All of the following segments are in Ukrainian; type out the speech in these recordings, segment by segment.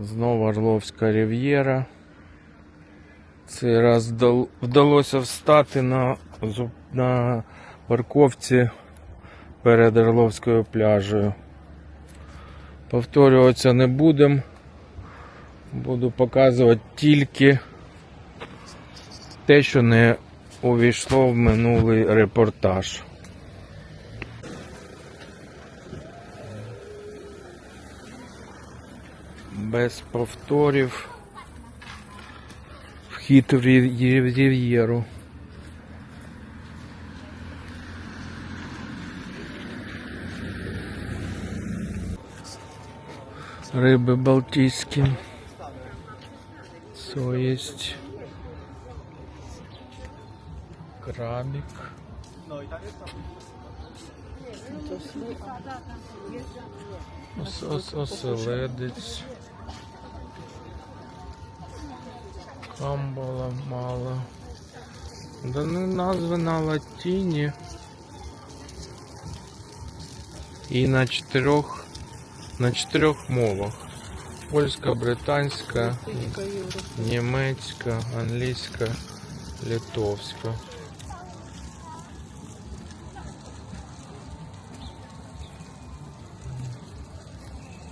Знову Орловська Рів'єра. Цей раз вдалося встати на, на парковці перед Орловською пляжею. Повторюватися не будемо. Буду показувати тільки те, що не увійшло в минулий репортаж. Без повторів. Вхід в Рів- Рів- Рів'єру. Риби балтійські. Есть. Крабик. Ос, ос, оселедець. Камбала мало. Да ну назви на латині. І на чотирьох на чотирьох мовах. Польська, британська, німецька, англійська, литовська.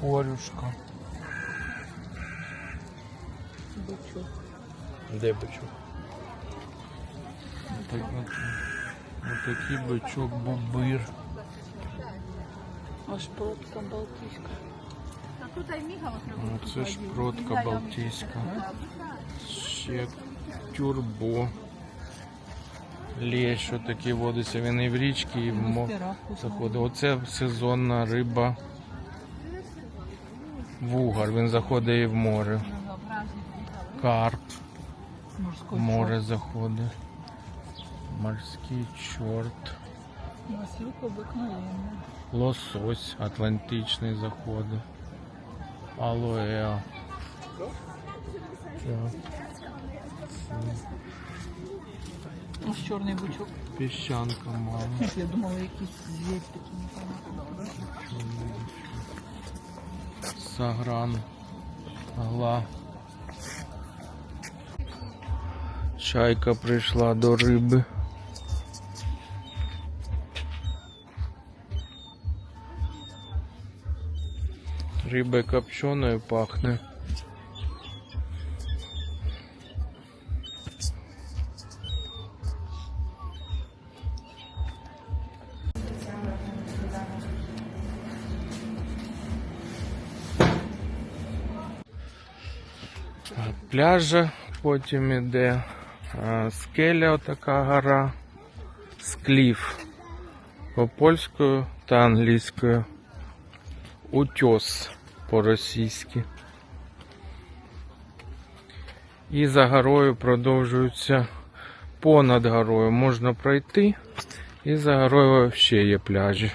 Корюшка. Бичок. Де бичок? Так, от, отакий бичок бубир. Аж протка Балтійська. Ну, це ж протка балтійська. Ще тюрбо. Лещ, що такий водиться. Він і в річки, і в мо... заходить. Оце сезонна риба. Вугар, він заходить і в море. Карп Морський море заходить. Морський чорт. Масюк обикновенний. Лосось атлантичний заходить. Алоеа. Ось чорний бичок. Піщанка мало. Я думала, якийсь звір такий непонятний. Сагран. Гла. Чайка прийшла до риби. Риба копченою пахне. пляжа, потім іде скеля, отака гора, скліф по польською та англійською, утьос по-російськи. І за горою продовжується понад горою. Можна пройти, і за горою ще є пляжі.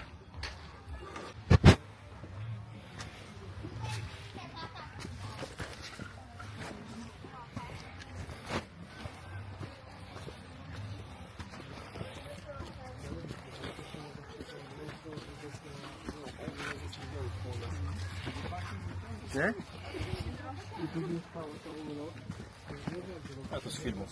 A to z filmu.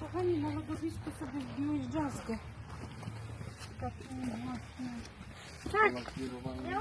Kochani, na lodowisku sobie wbiłeś drzazgę. Tak, właśnie. Tak! Ja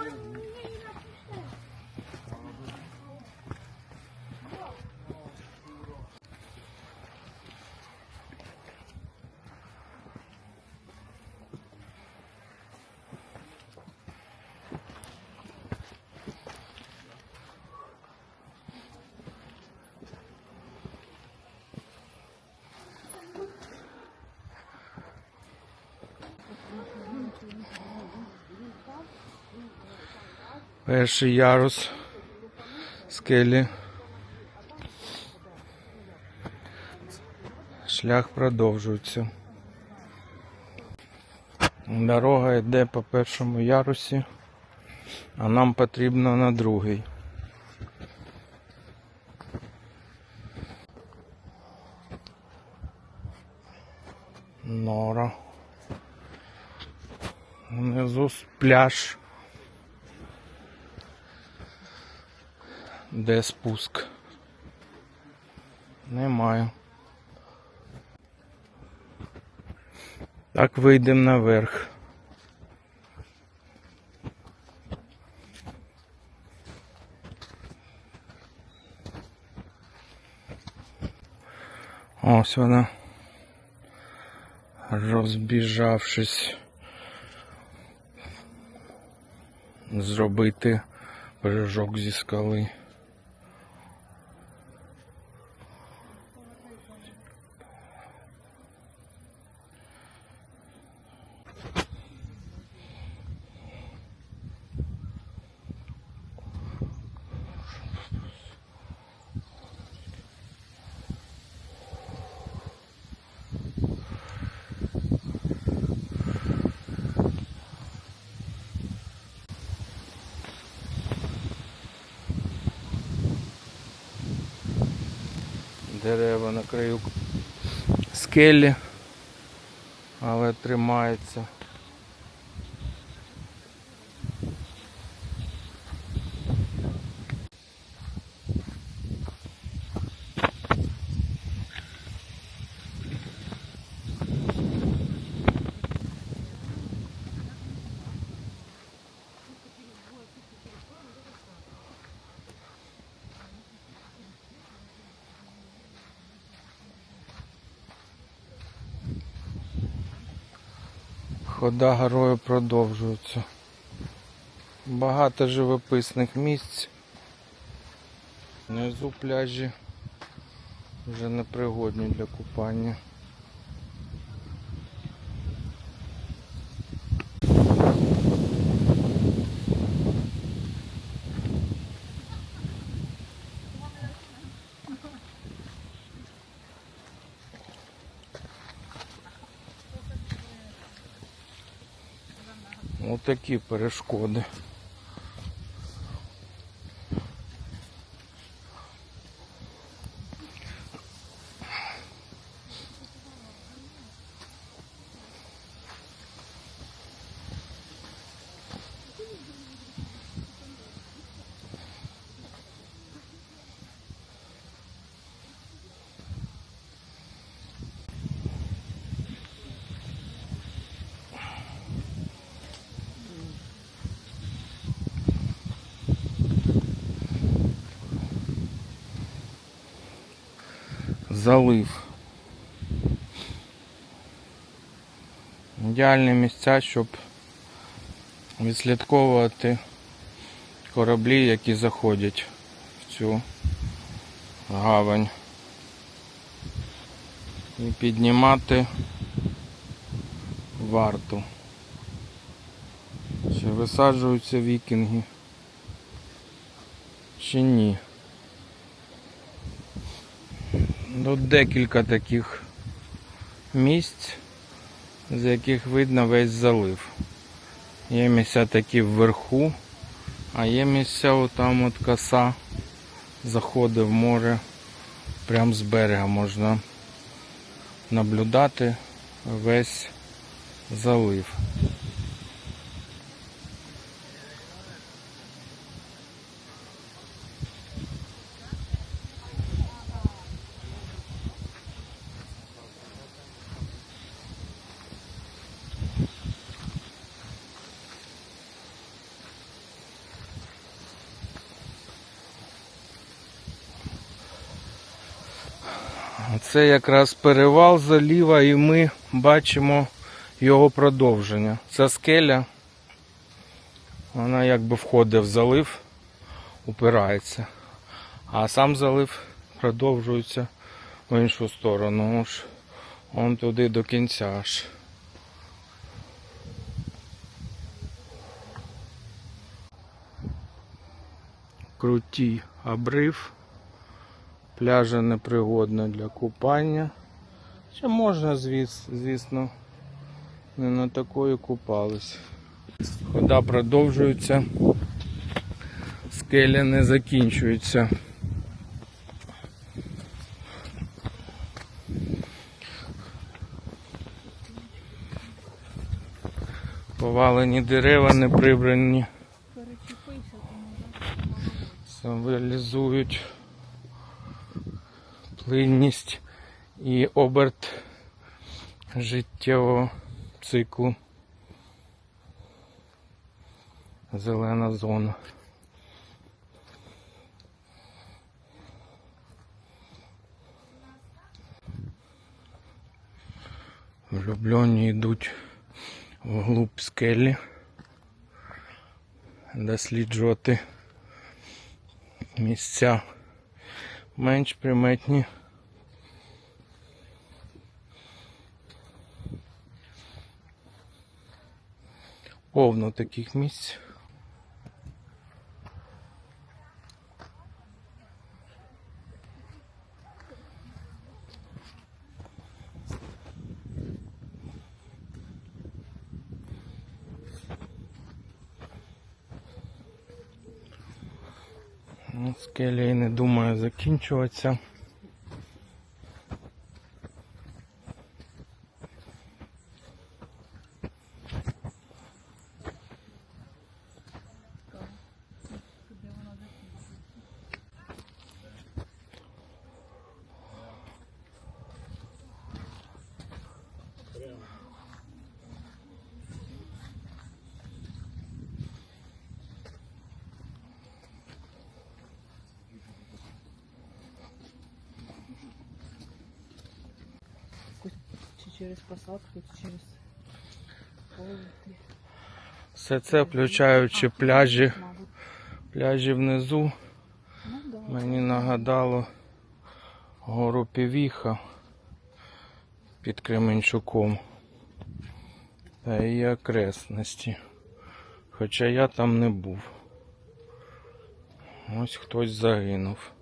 Перший ярус скелі. Шлях продовжується. Дорога йде по першому ярусі, а нам потрібно на другий. Нора. Внизу пляж. Де спуск? Немає. Так вийдемо наверх. Ось вона. Розбіжавшись. Зробити прыжок зі скали. Дерева на краю скелі, але тримається. Хода горою продовжується. Багато живописних місць. Внизу пляжі вже непригодні для купання. Отакі перешкоди. Залив. Ідеальні місця, щоб відслідковувати кораблі, які заходять в цю гавань. І піднімати варту. Чи висаджуються вікінги? Чи ні? Ну, декілька таких місць, з яких видно весь залив. Є місця такі вверху, а є місця отам от коса заходить в море. Прямо з берега можна наблюдати весь залив. Це якраз перевал заліва і ми бачимо його продовження. Це скеля. Вона якби входить в залив, упирається. А сам залив продовжується в іншу сторону. Ось он туди до кінця аж. Крутий обрив. Пляжа непригодна для купання. Ще можна, звісно, не на такої купались. Хода продовжується, скеля не закінчується. Повалені дерева не прибрані. Символізують плинність і оберт життєвого циклу. Зелена зона. Влюблені йдуть вглуб скелі досліджувати місця менш приметні. Повно таких місць. Ну, Скеля і не думаю закінчуватися. Де вона закінчиться? Чи чи через поле. Все це включаючи пляжі, пляжі внизу. Ну. Мені нагадало гору Півіха під Кременчуком та її окресності. Хоча я там не був. Ось хтось загинув.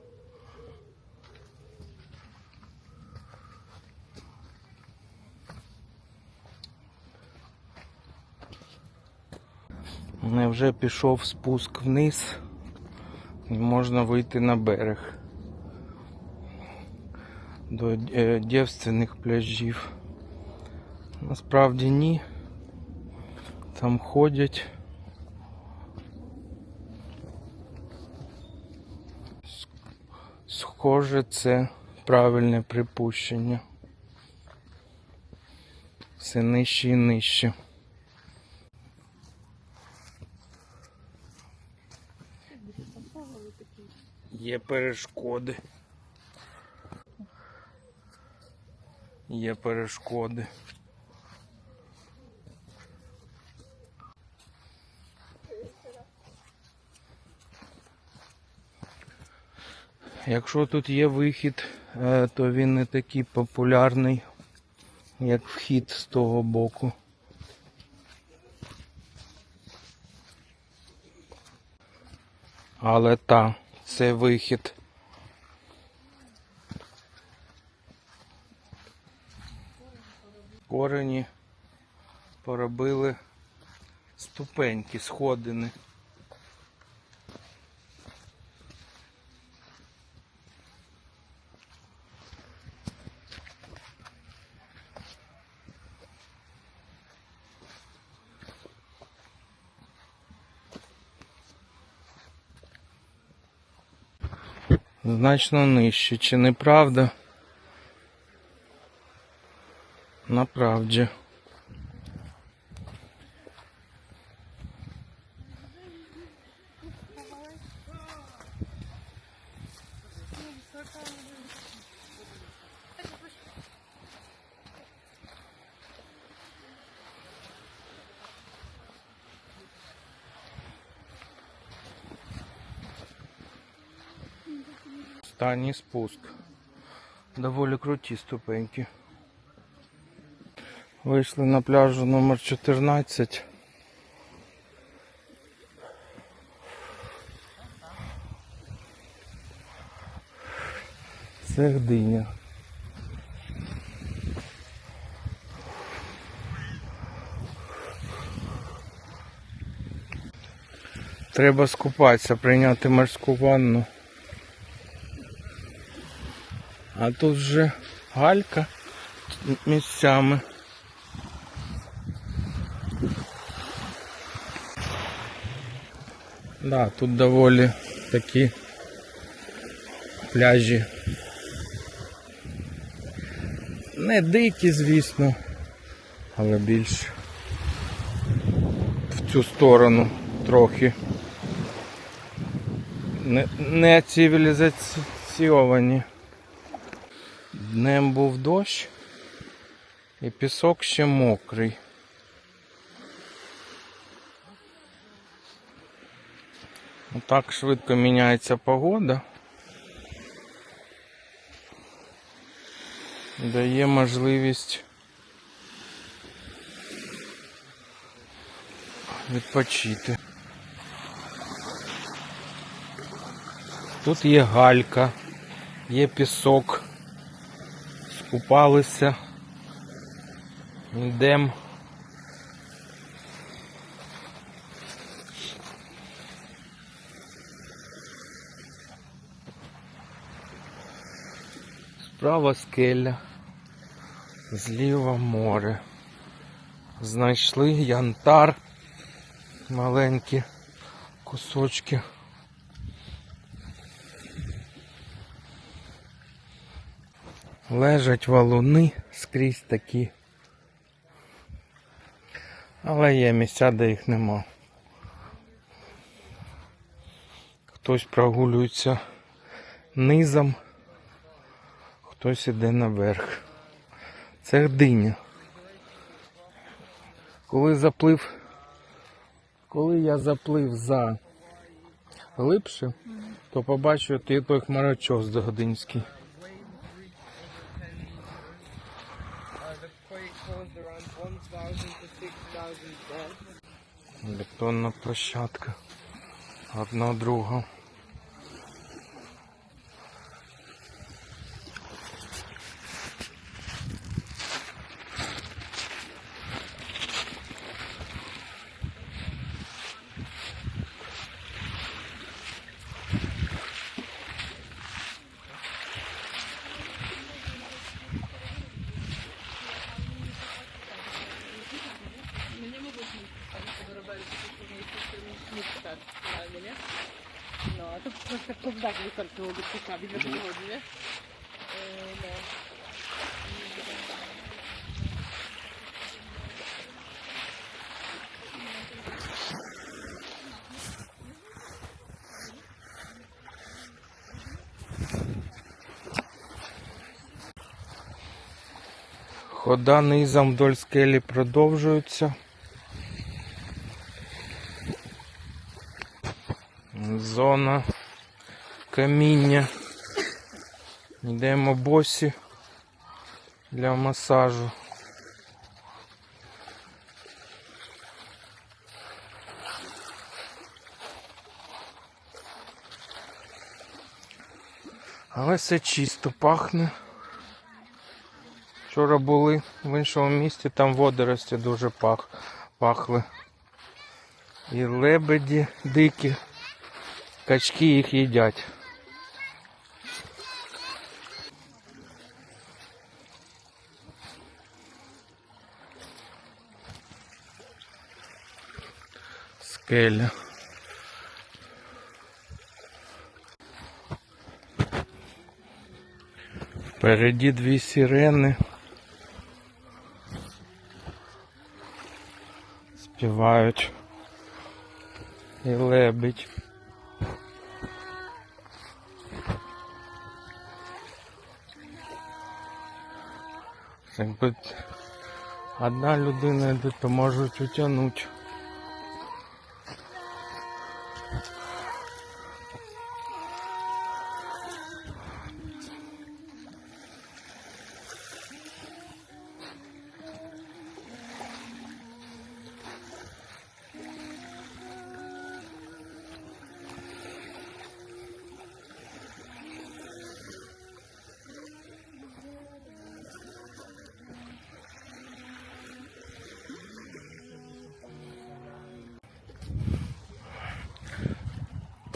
Невже пішов спуск вниз і можна вийти на берег до е, дівственних пляжів. Насправді ні. Там ходять. Схоже, це правильне припущення. Все нижче і нижче. Є перешкоди. Є перешкоди. Якщо тут є вихід, е, то він не такий популярний, як вхід з того боку. Але та, це вихід. Корені поробили ступеньки, сходини. Значно нижче, чи не правда? Направді. Останній спуск. Доволі круті ступеньки. Вийшли на пляжу номер 14. Це Гдиня. Треба скупатися, прийняти морську ванну. А тут вже галька місцями. Да, тут доволі такі пляжі. Не дикі, звісно, але більш в цю сторону трохи. Не, не цивілізаційовані. Днем був дощ і пісок ще мокрий. Так швидко міняється погода. Дає можливість відпочити. Тут є галька, є пісок. Скупалися. Йдемо. Справа скеля, зліва море. Знайшли янтар, маленькі кусочки. Лежать валуни скрізь такі. Але є місця, де їх нема. Хтось прогулюється низом, хтось іде наверх. Це диня. Коли заплив, коли я заплив за глибше, то побачив той хмарочос Догодинський. Бетонна площадка. Одна друга. Ковдак wiesz co chodzi, nie? Хода низом вдоль скелі продовжується. Зона каміння. Йдемо босі для масажу. Але все чисто пахне. Вчора були в іншому місті, там водорості дуже пах, пахли. І лебеді дикі, качки їх їдять. Скеля. Впереді дві сирени. Співають. І лебедь. Якби одна людина йде, то можуть утягнути.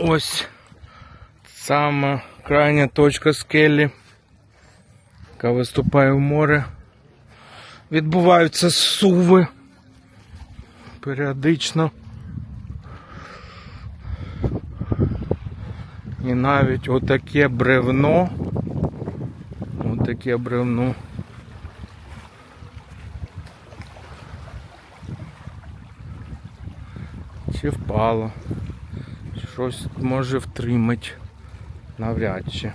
Ось сама крайня точка скелі, яка виступає в море. Відбуваються суви періодично. І навіть отаке бревно. Отаке бревно. Чи впало. Щось може втримати. Навряд чи.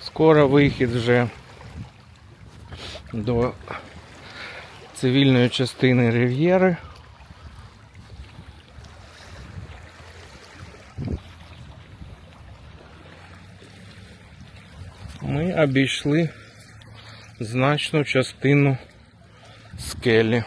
Скоро вихід вже до цивільної частини Рив'єри. Ми обійшли значну частину скелі.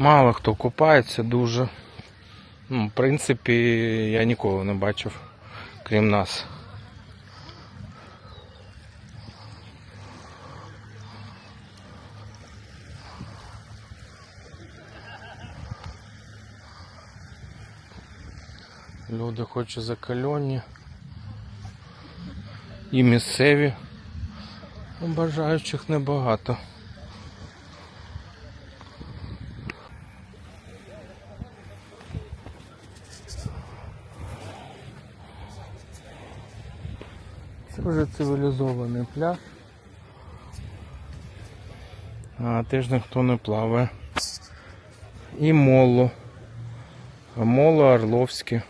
Мало хто купається дуже. Ну, в принципі, я ніколи не бачив, крім нас. Люди хоч і закальонні. І місцеві. Ну, Бажаючих небагато. Це вже цивілізований пляж. А теж ніхто не плаває. І моло. Моло Орловське.